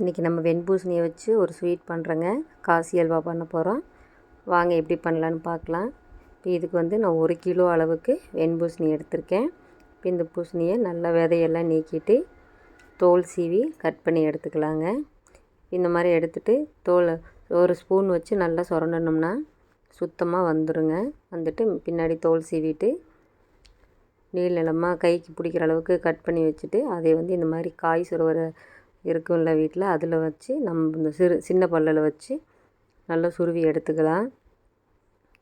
இன்றைக்கி நம்ம வெண்பூசணியை வச்சு ஒரு ஸ்வீட் பண்ணுறோங்க காசி அல்வா பண்ண போகிறோம் வாங்க எப்படி பண்ணலான்னு பார்க்கலாம். இப்போ இதுக்கு வந்து நான் ஒரு கிலோ அளவுக்கு வெண்பூசணி எடுத்திருக்கேன். இப்போ இந்த பூசணியை நல்லா விதையெல்லாம் நீக்கிட்டு தோல் சீவி கட் பண்ணி எடுத்துக்கலாங்க. இந்த மாதிரி எடுத்துகிட்டு தோல் ஒரு ஸ்பூன் வச்சு நல்லா சுரண்டணும்னா சுத்தமாக வந்துடுங்க வந்துட்டு பின்னாடி தோல் சீவிட்டு நீள் நிலமாக கைக்கு பிடிக்கிற அளவுக்கு கட் பண்ணி வச்சுட்டு அதை வந்து இந்த மாதிரி காய் சுருவரை இருக்கும்ல வீட்டில். அதில் வச்சு நம்ம இந்த சிறு சின்ன பல்லில் வச்சு நல்லா சுருவி எடுத்துக்கலாம்.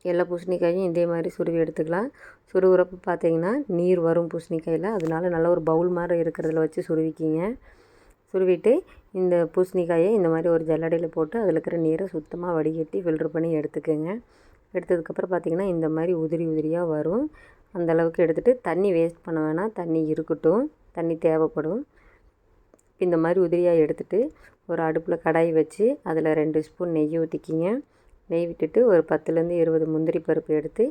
எல்லா பூசணிக்காயும் இதே மாதிரி சுருவி எடுத்துக்கலாம். சுருவுறப்ப பார்த்தீங்கன்னா நீர் வரும் பூசணிக்காயில். அதனால நல்ல ஒரு பவுல் மாதிரி இருக்கிறதுல வச்சு சுருவிக்கிங்க. சுருவிட்டு இந்த பூசணிக்காயை இந்த மாதிரி ஒரு ஜல்லடையில் போட்டு அதில் இருக்கிற நீரை சுத்தமாக வடிகட்டி ஃபில்ட்ரு பண்ணி எடுத்துக்கோங்க. எடுத்ததுக்கப்புறம் பார்த்திங்கன்னா இந்த மாதிரி உதிரி உதிரியாக வரும். அந்தளவுக்கு எடுத்துகிட்டு தண்ணி வேஸ்ட் பண்ண வேணாம். தண்ணி இருக்கட்டும். தண்ணி தேவைப்படும். இந்த மாதிரி உதிரியாக எடுத்துகிட்டு ஒரு அடுப்பில் கடாய் வச்சு அதில் ரெண்டு ஸ்பூன் நெய் ஊற்றிக்கிங்க நெய் விட்டுட்டு ஒரு பத்துலேருந்து இருபது முந்திரி பருப்பு எடுத்து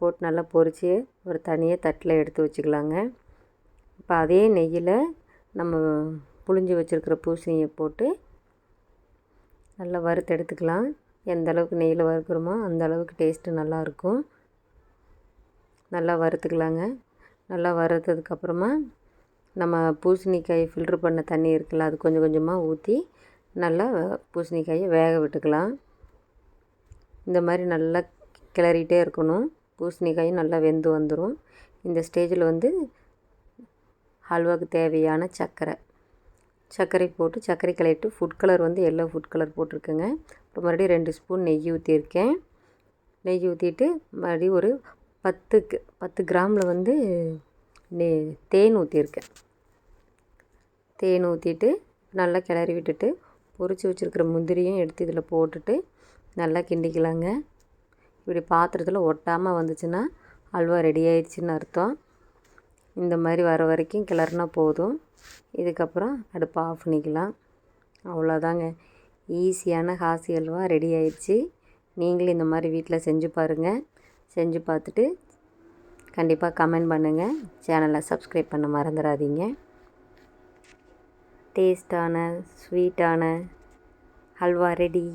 போட்டு நல்லா பொரித்து ஒரு தனியாக தட்டில் எடுத்து வச்சுக்கலாங்க. இப்போ அதே நெய்யில் நம்ம புளிஞ்சு வச்சுருக்கிற பூசணியை போட்டு நல்லா வறுத்து எடுத்துக்கலாம். எந்த அளவுக்கு நெய்யில் வறுக்கிறோமோ அந்த அளவுக்கு டேஸ்ட்டு நல்லாயிருக்கும் நல்லா வறுத்துக்கலாங்க. நல்லா வறுத்ததுக்கப்புறமா நம்ம பூசணிக்காய் ஃபில்ட்ரு பண்ண தண்ணி இருக்குல்ல அது கொஞ்சம் கொஞ்சமாக ஊற்றி நல்லா பூசணிக்காயை வேக விட்டுக்கலாம். இந்த மாதிரி நல்லா கிளறிட்டே இருக்கணும். பூசணிக்காயும் நல்லா வெந்து வந்துடும் இந்த ஸ்டேஜில் வந்து ஹல்வாவுக்கு தேவையான சர்க்கரை. சர்க்கரை போட்டு சர்க்கரை கலரிட்டு ஃபுட் கலர் வந்து எல்லோ ஃபுட் கலர் போட்டிருக்கேங்க. அப்புறம் மறுபடியும் ரெண்டு ஸ்பூன் நெய் ஊற்றிருக்கேன் நெய் ஊற்றிட்டு மறுபடியும் ஒரு பத்துக்கு பத்து கிராமில் வந்து நே தேன் ஊற்றிருக்கேன் தேன் ஊற்றிட்டு நல்லா கிளறி விட்டுட்டு பொரித்து வச்சுருக்கிற முந்திரியும் எடுத்து இதில் போட்டுட்டு நல்லா கிண்டிக்கலாங்க. இப்படி பாத்திரத்தில் ஒட்டாமல் வந்துச்சுன்னா அல்வா ரெடி ஆயிடுச்சுன்னு அர்த்தம். இந்த மாதிரி வர வரைக்கும் கிளறுனா போதும். இதுக்கப்புறம் அடுப்பை ஆஃப் பண்ணிக்கலாம். அவ்வளோதாங்க. ஈஸியான ஹாசி அல்வா ரெடி ஆயிடுச்சு. நீங்களும் இந்த மாதிரி வீட்டில் செஞ்சு பாருங்கள் செஞ்சு பார்த்துட்டு கண்டிப்பாக கமெண்ட் பண்ணுங்கள் சேனலை சப்ஸ்கிரைப் பண்ண மறந்துடாதீங்க டேஸ்டான ஸ்வீட்டான ஹல்வா ரெடி.